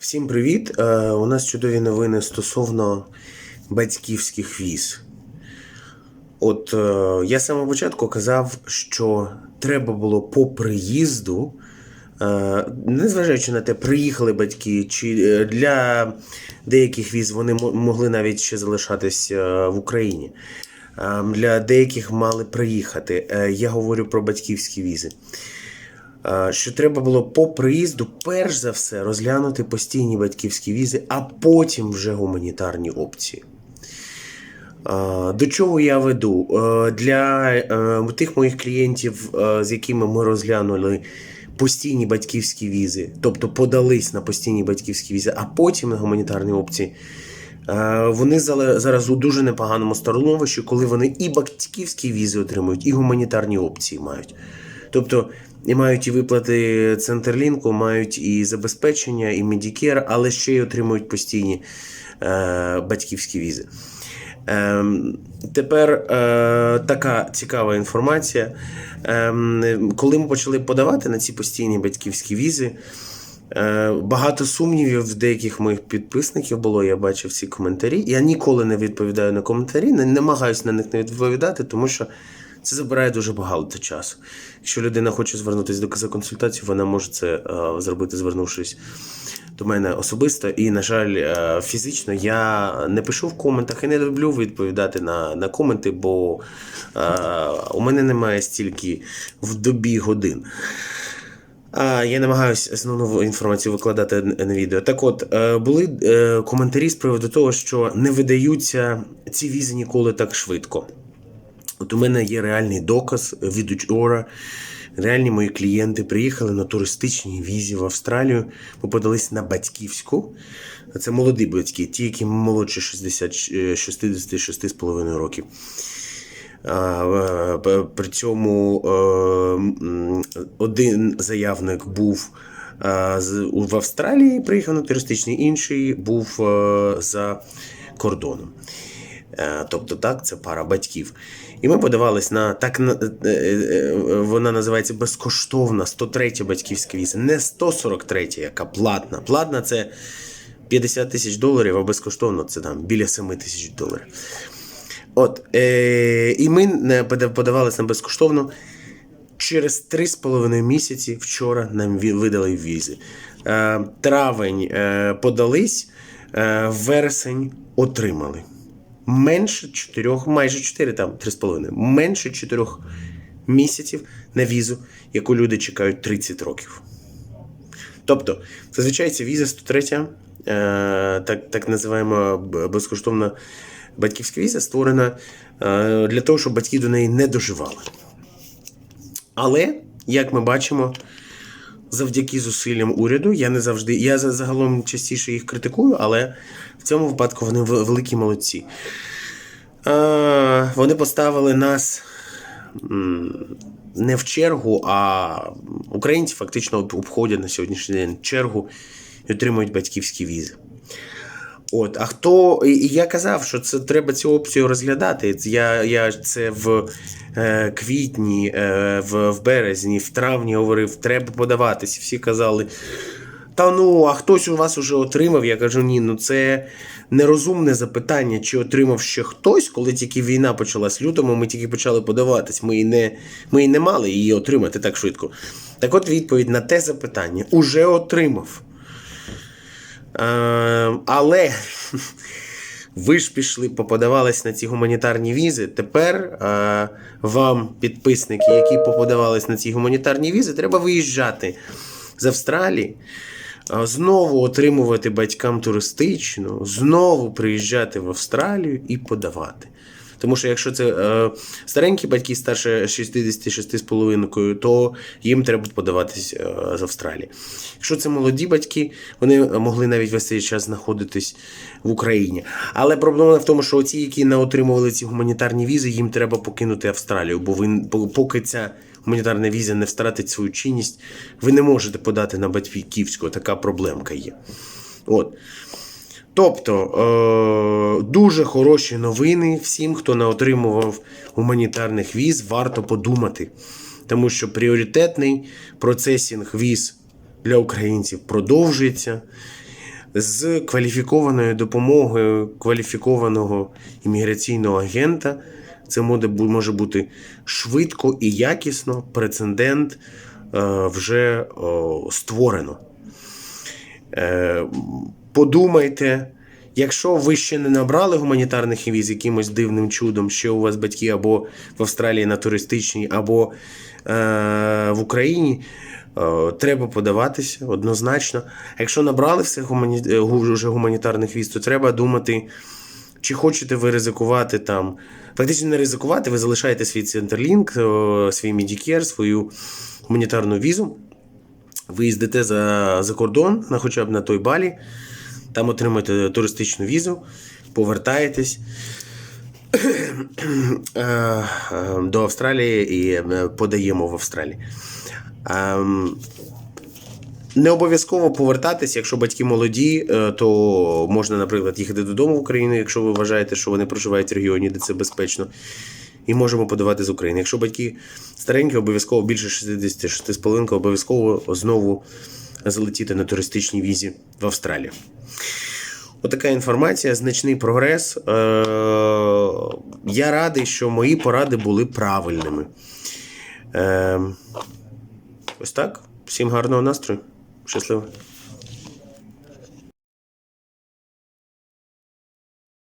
Всім привіт! Е, у нас чудові новини стосовно батьківських віз. От е, я з самого початку казав, що треба було по приїзду, е, незважаючи на те, приїхали батьки, чи для деяких віз вони могли навіть ще залишатись е, в Україні. Е, Для деяких мали приїхати. Я говорю про батьківські візи. Е, що треба було по приїзду, перш за все, розглянути постійні батьківські візи, а потім вже гуманітарні опції. Е, До чого я веду? Е, Для тих моїх клієнтів, з якими ми розглянули постійні батьківські візи, тобто подались на постійні батьківські візи, а потім на гуманітарні опції. Вони зараз у дуже непоганому становищі, коли вони і батьківські візи отримують, і гуманітарні опції мають. Тобто і мають і виплати Центрлінку, мають і забезпечення, і Медікер, але ще й отримують постійні е, батьківські візи. Ем, тепер е, така цікава інформація. Ем, коли ми почали подавати на ці постійні батьківські візи, е, багато сумнівів в деяких моїх підписників було. Я бачив ці коментарі. Я ніколи не відповідаю на коментарі, не намагаюся на них не відповідати, тому що це забирає дуже багато часу. Якщо людина хоче звернутися до за консультацією, вона може це е, зробити, звернувшись до мене особисто. І, на жаль, е, фізично я не пишу в коментах і не люблю відповідати на, на коменти, бо е, у мене немає стільки в добі годин. Я намагаюся основну інформацію викладати на відео. Так от, були коментарі з приводу того, що не видаються ці візи ніколи так швидко. От у мене є реальний доказ від учора. Реальні мої клієнти приїхали на туристичній візі в Австралію, ми подались на батьківську. Це молоді батьки, ті, які молодші 60, е, 66,5 років. А, е, п- При цьому е, один заявник був е, в Австралії, приїхав на туристичний, інший був е, за кордоном. Е, Тобто, так, це пара батьків. І ми подавались на так е, е, вона називається безкоштовна 103 батьківська віза, не 143, яка платна. Платна це 50 тисяч доларів, а безкоштовно це там біля 7 тисяч доларів. От, е, і ми подавалися на безкоштовно. Через 3,5 місяці вчора нам видали візи. Травень подались, вересень отримали. Менше 4, майже 4, там 3,5, менше 4 місяців на візу, яку люди чекають 30 років. Тобто, зазвичай ця віза 103, е, так, так називаємо безкоштовна батьківська віза, створена е, для того, щоб батьки до неї не доживали. Але, як ми бачимо, завдяки зусиллям уряду, я не завжди, я загалом частіше їх критикую, але в цьому випадку вони великі молодці. Е, вони поставили нас не в чергу, а українці фактично обходять на сьогоднішній день чергу і отримують батьківські візи. От, а хто. І я казав, що це треба цю опцію розглядати. Я, я це в е, квітні, е, в, в березні, в травні говорив, треба подаватись. Всі казали. Та ну, а хтось у вас уже отримав? Я кажу, ні, ну це нерозумне запитання, чи отримав ще хтось, коли тільки війна почалась лютому, ми тільки почали подаватись. Ми і не, ми і не мали її отримати так швидко. Так от відповідь на те запитання уже отримав. Е, але ви ж пішли, поподавались на ці гуманітарні візи. Тепер е, вам, підписники, які поподавались на ці гуманітарні візи, треба виїжджати з Австралії, е, знову отримувати батькам туристичну, знову приїжджати в Австралію і подавати. Тому що якщо це е, старенькі батьки старше 66,5, то їм треба подаватись е, з Австралії. Якщо це молоді батьки, вони могли навіть весь цей час знаходитись в Україні. Але проблема в тому, що ті, які не отримували ці гуманітарні візи, їм треба покинути Австралію, бо ви поки ця гуманітарна віза не втратить свою чинність, ви не можете подати на батьківську. Така проблемка є. От. Тобто е, дуже хороші новини всім, хто не отримував гуманітарних віз, варто подумати. Тому що пріоритетний процесінг віз для українців продовжується. з кваліфікованою допомогою кваліфікованого імміграційного агента. Це може бути швидко і якісно. Прецедент е, вже створено. Подумайте, якщо ви ще не набрали гуманітарних віз якимось дивним чудом, ще у вас батьки або в Австралії на туристичній, або е, в Україні. е, Треба подаватися однозначно. Якщо набрали все гумані... е, вже гуманітарних віз, то треба думати, чи хочете ви ризикувати там. Фактично не ризикувати, ви залишаєте свій Центрлінк, е, свій Медікер, свою гуманітарну візу. Ви їздите за, за кордон, на хоча б на той балі, там отримуєте туристичну візу, повертаєтесь е, до Австралії і е, подаємо в Австралії. Ем, Не обов'язково повертатись, якщо батьки молоді, е, то можна, наприклад, їхати додому в Україну, якщо ви вважаєте, що вони проживають в регіоні, де це безпечно. І можемо подавати з України. Якщо батьки старенькі, обов'язково більше 66,5, обов'язково знову залетіти на туристичній візі в Австралію. Отака інформація, значний прогрес. Е, Я радий, що мої поради були правильними. Е, Ось так. Всім гарного настрою. Щасливо.